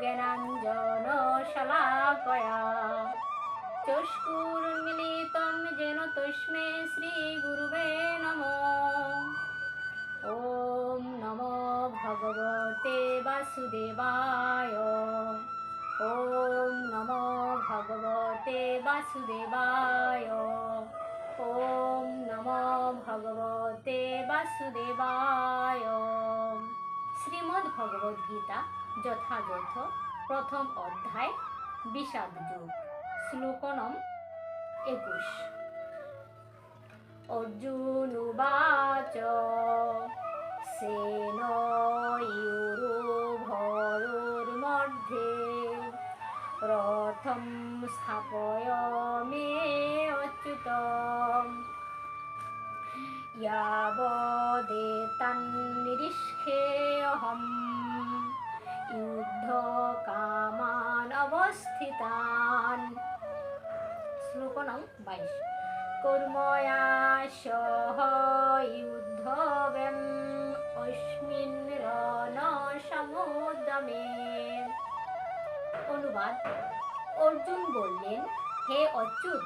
জ্ঞানাঞ্জন শলাকয়া চষ্কুর্মিলিতং যেন তস্মে শ্রীগুরুবে নমঃ ॐ नमो भगवते वासुदेवाय ॐ नमो भगवते वासुदेवाय ॐ नमो भगवते বাসুদেবায় শ্রীমদ্ ভগবদ গীতা যথাযথ প্রথম অধ্যায় বিষাদ যুগ শ্লোকনম একুশ। অর্জুনুবাচ সেন ইউরোভরোর্মধ্যে রথম স্থাপয় মে অচ্যুতম युद्धकामान् अवस्थितान् শ্লোকনং বাইশ কর্ময়া সহ যুদ্ধবেম অস্মিন রণ সমুদ্রমে অনুবাদ অর্জুন বললেন হে অচ্যুত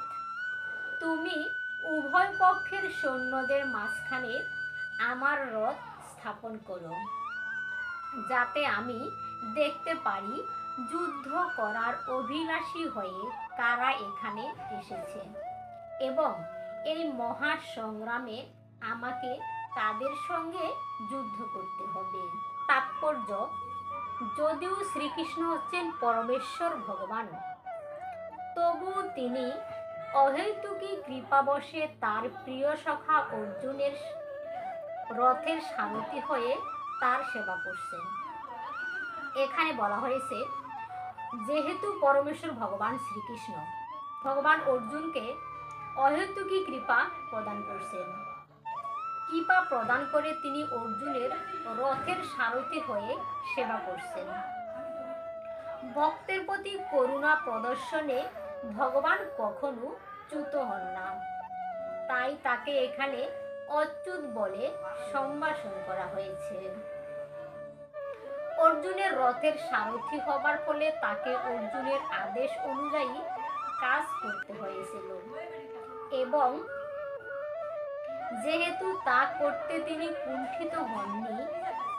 তুমি উভয় পক্ষের সৈন্যদের মাঝখানে আমার রথ স্থাপন করো যাতে আমি দেখতে পারি যুদ্ধ করার অভিলাষী হয়ে কারা এখানে এসেছে। এবং এই মহা সংগ্রামে আমাকে তাদের সঙ্গে যুদ্ধ করতে হবে। তাৎপর্য, যদিও শ্রীকৃষ্ণ হচ্ছেন পরমেশ্বর ভগবান, তবু তিনি অহৈতুকী কৃপাবশে তার প্রিয় সখা অর্জুনের রথের সারথি হয়ে তার সেবা করছেন এখানে বলা হয়েছে, যেহেতু পরমেশ্বর ভগবান শ্রীকৃষ্ণ, ভগবান অর্জুনকে অহেতুকী কৃপা প্রদান করছেন। কৃপা প্রদান করে তিনি অর্জুনের রথের সারথি হয়ে সেবা করছেন। ভক্তের প্রতি করুণা প্রদর্শনে ভগবান কখনো চ্যুত হন না। তাই তাকে এখানে অচ্যুত বলে সম্ভাষণ করা হয়েছে। অর্জুনের রথের সারথি হবার ফলে তাকে অর্জুনের আদেশ অনুযায়ী কাজ করতে হয়েছিল। এবং যেহেতু তা করতে তিনি কুণ্ঠিত হননি,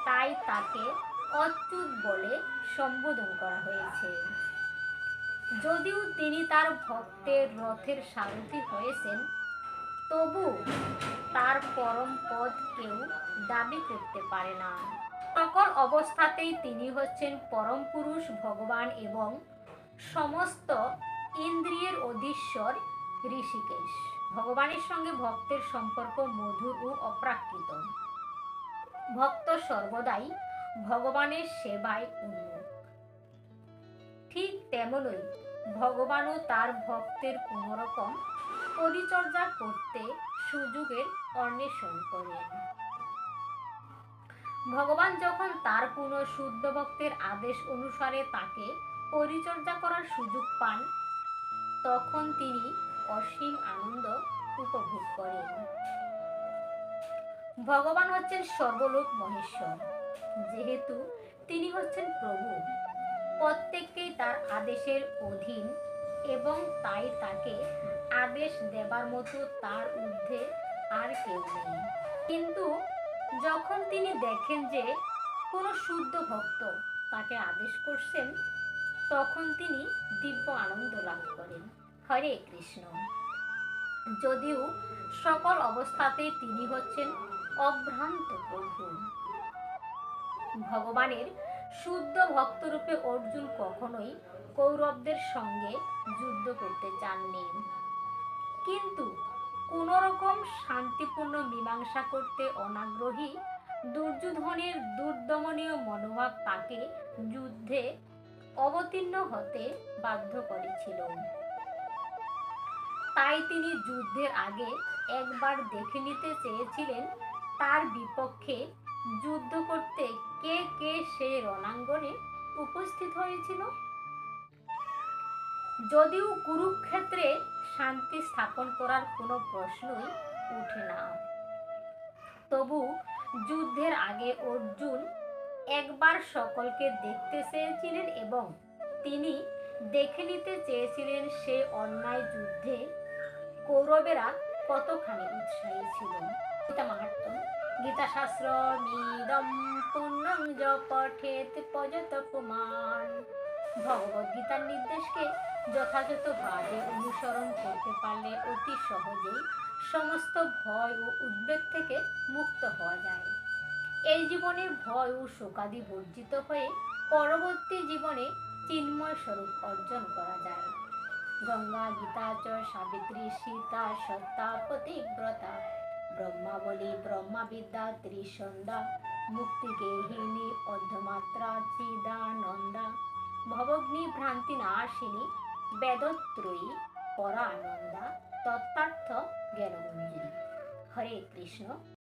তাই তাকে অচ্যুত বলে সম্বোধন করা হয়েছে। যদিও তিনি তার ভক্তের রথের সারথি হয়েছেন তবু তার পরম পদ কেউ দাবি করতে পারে না। সকল অবস্থাতেই তিনি হচ্ছেন পরম পুরুষ, ভগবান এবং সমস্ত ইন্দ্রিয়ের অধীশ্বর ঋষিকেশ। ভগবানের সঙ্গে ভক্তের সম্পর্ক মধুর ও অপ্রাকৃত। ভক্ত সর্বদাই ভগবানের সেবায় উন্মুখ ঠিক তেমনই ভগবানও তার ভক্তের কোনোরকম পরিচর্যা করতে সুযোগের অন্বেষণ করেন। ভগবান যখন তার কোনো শুদ্ধ ভক্তের আদেশ অনুসারে তাকে পরিচর্যা করার সুযোগ পান, তখন তিনি অসীম আনন্দ উপভোগ করেন। ভগবান হচ্ছেন সর্বলোক মহেশ্বর। যেহেতু তিনি হচ্ছেন প্রভু, প্রত্যেককেই তার আদেশের অধীন এবং তাই তাকে আদেশ দেবার মতো তার ঊর্ধ্বে আর কেউ নেই। কিন্তু যখন তিনি দেখেন যে কোনো শুদ্ধ ভক্ত তাকে আদেশ করছেন, তখন তিনি দিব্য আনন্দ লাভ করেন। হরে কৃষ্ণ। যদিও সকল অবস্থাতে তিনি হচ্ছেন অভ্রান্ত প্রভু। ভগবানের শুদ্ধ ভক্তরূপে অর্জুন কখনোই কৌরবদের সঙ্গে যুদ্ধ করতে চাননি। কিন্তু কোন রকম শান্তিপূর্ণ মীমাংসা করতে অনাগ্রহী দুর্যোধনের দুর্দমনীয় মনোভাব তাকে যুদ্ধে অবতীর্ণ হতে বাধ্য করেছিল। তাই তিনি যুদ্ধের আগে একবার দেখে নিতে চেয়েছিলেন, তার বিপক্ষে যুদ্ধ করতে কে কে সেই রণাঙ্গনে উপস্থিত হয়েছিল? যদিও কুরুক্ষেত্রে শান্তি স্থাপন করার কোনো প্রশ্নই উঠে না। তবু যুদ্ধের আগে অর্জুন একবার সকলকে দেখতে চেয়েছিলেন এবং তিনি দেখে নিতে চেয়েছিলেন সে অন্যায় যুদ্ধে কৌরবেরা কতখানি উৎসাহী ছিলেন। গীতা মাহাত্ম গীতা শাস্ত্র মিদম পুণ্যং পঠেত পজত পুমান ভগবদ গীতার নির্দেশকে যথাযথভাবে অনুসরণ করতে পারলে অতি সহজেই সমস্ত ভয় ও উদ্বেগ থেকে মুক্ত হওয়া যায়। এই জীবনে ভয় ও শোকাদি বর্জিত হয়ে পরবর্তী জীবনে চিন্ময় স্বরূপ অর্জন করা যায়। গঙ্গা গীতা চ সাবিত্রী, সীতা, সত্তা, পতিব্রতা, ব্রহ্মাবলী, ব্রহ্মবিদ্যা, ত্রিসন্ধ্যা, মুক্তিগেহিনী অর্ধমাত্রা চিদানন্দা ভবগ্নি ভ্রান্তি নাশিনী বেদত্রয়ী পরানন্দা তত্ত্বার্থ জ্ঞানমঞ্জুরি হরে কৃষ্ণ